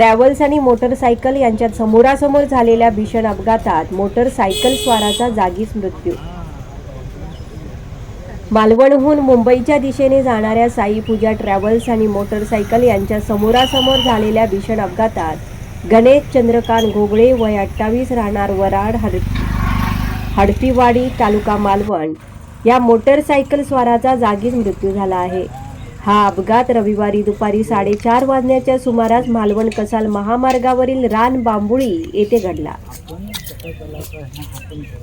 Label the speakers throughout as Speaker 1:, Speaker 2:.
Speaker 1: Travels आणि motorcycle यांच्यात समोरासमोर झालेल्या भीषण अपघातात मोटरसायकल स्वाराचा जागीच मृत्यू. मालवणहून मुंबईच्या दिशेने जाणाऱ्या साई पूजा ट्रॅव्हल्स आणि मोटरसायकल यांच्या समोरासमोर झालेल्या भीषण अपघातात गणेश चंद्रकांत घोगळे वय अठ्ठावीस राहणार वराड हड हडफीवाडी तालुका मालवण. या मोटरसायकल स्वाराचा जागीच मृत्यू झाला आहे. हा अपघात रविवारी दुपारी साडेचार वाजण्याच्या सुमारास मालवण कसाल महामार्गावरील रान बांबुळी येथे घडला.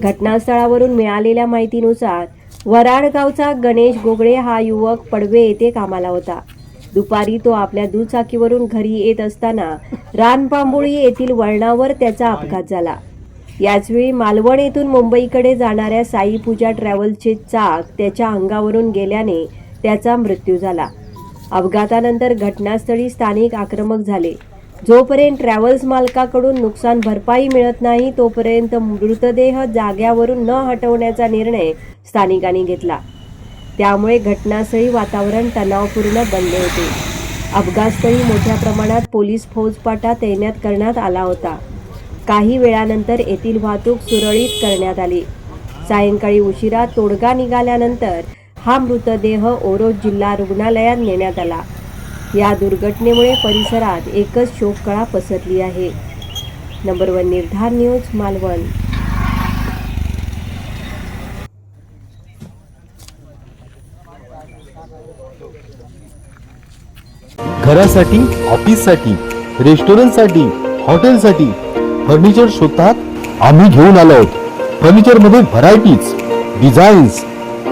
Speaker 1: घटनास्थळावरून मिळालेल्या माहितीनुसार वराड गावचा गणेश गोगळे हा युवक पडवे येथे कामाला होता. दुपारी तो आपल्या दुचाकीवरून घरी येत असताना रानबांबुळी येथील वळणावर त्याचा अपघात झाला. याचवेळी मालवण येथून मुंबईकडे जाणाऱ्या साई पूजा ट्रॅव्हल्सचे चाक त्याच्या अंगावरून गेल्याने त्याचा मृत्यू झाला. अपघातानंतर घटनास्थळी स्थानिक आक्रमक झाले. जोपर्यंत ट्रॅव्हल्स मालकाकडून नुकसान भरपाई मिळत नाही तोपर्यंत मृतदेह जाग्यावरून न हटवण्याचा निर्णय स्थानिकांनी घेतला. त्यामुळे घटनास्थळी वातावरण तणावपूर्ण बनले होते. अपघातस्थळी मोठ्या प्रमाणात पोलीस फौजपाटा तैनात करण्यात आला होता. काही वेळानंतर येथील वाहतूक सुरळीत करण्यात आली. सायंकाळी उशिरा तोडगा निघाल्यानंतर हा मृतदेह ओरोस जिल्हा रुग्णालयात नेण्यात आला. या दुर्घटनेमुळे परिसरात एकच शोककळा पसरली आहे. Number one Nirdhar news Malvan.
Speaker 2: घरासाठी ऑफिससाठी रेस्टॉरंटसाठी हॉटेलसाठी फर्निचर शोधतात आम्ही घेऊन आलो आहोत. फर्निचरमध्ये varieties designs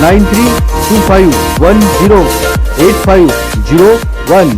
Speaker 2: nine three two five one zero eight five zero one